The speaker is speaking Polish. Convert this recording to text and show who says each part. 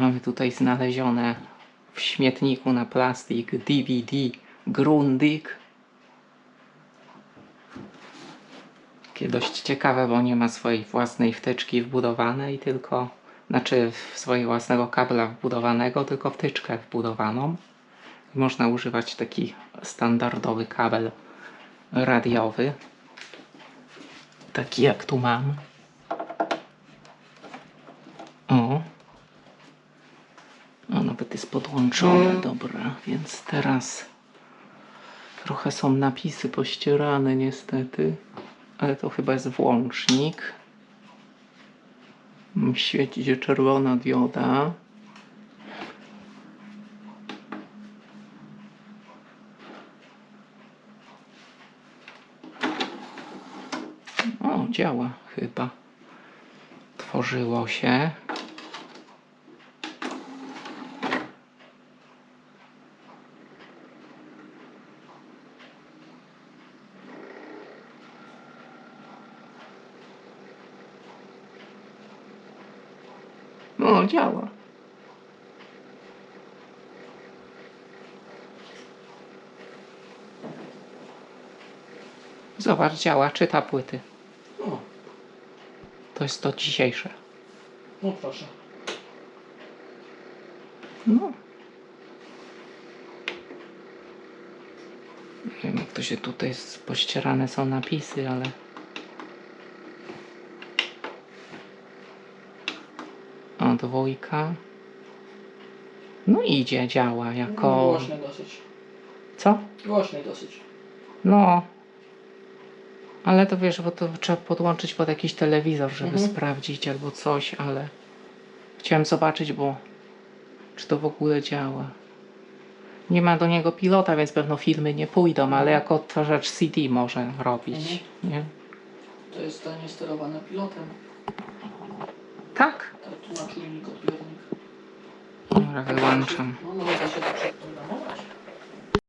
Speaker 1: Mamy tutaj znalezione w śmietniku na plastik DVD Grundig. Takie dość ciekawe, bo nie ma swojej własnej wtyczki wbudowanej, tylko znaczy swojego własnego kabla wbudowanego, tylko wtyczkę wbudowaną. Można używać taki standardowy kabel radiowy. Taki jak tu mam. O. Nawet jest podłączony, dobra, więc teraz trochę są napisy pościerane niestety, ale to chyba jest włącznik. Mm, Świeci się czerwona dioda. O, działa chyba. Tworzyło się. O, działa. Zobacz, działa, czyta płyty.
Speaker 2: O,
Speaker 1: To jest to dzisiejsze.
Speaker 2: no proszę.
Speaker 1: No. Nie wiem, jak to się tutaj z- pościerane są napisy, ale. Dwójka. No idzie, działa jako.
Speaker 2: Głośny dosyć.
Speaker 1: Co?
Speaker 2: Głośny dosyć.
Speaker 1: No. Ale to wiesz, bo to trzeba podłączyć pod jakiś telewizor, żeby
Speaker 2: Mhm.
Speaker 1: sprawdzić albo coś, ale chciałem zobaczyć, bo czy to w ogóle działa. Nie ma do niego pilota, więc pewno filmy nie pójdą, ale jako odtwarzacz CD może robić. Nie?
Speaker 2: To jest to niesterowane pilotem.
Speaker 1: Tak.
Speaker 2: Tak, tu ma czujnik odbiornik.
Speaker 1: Dobra,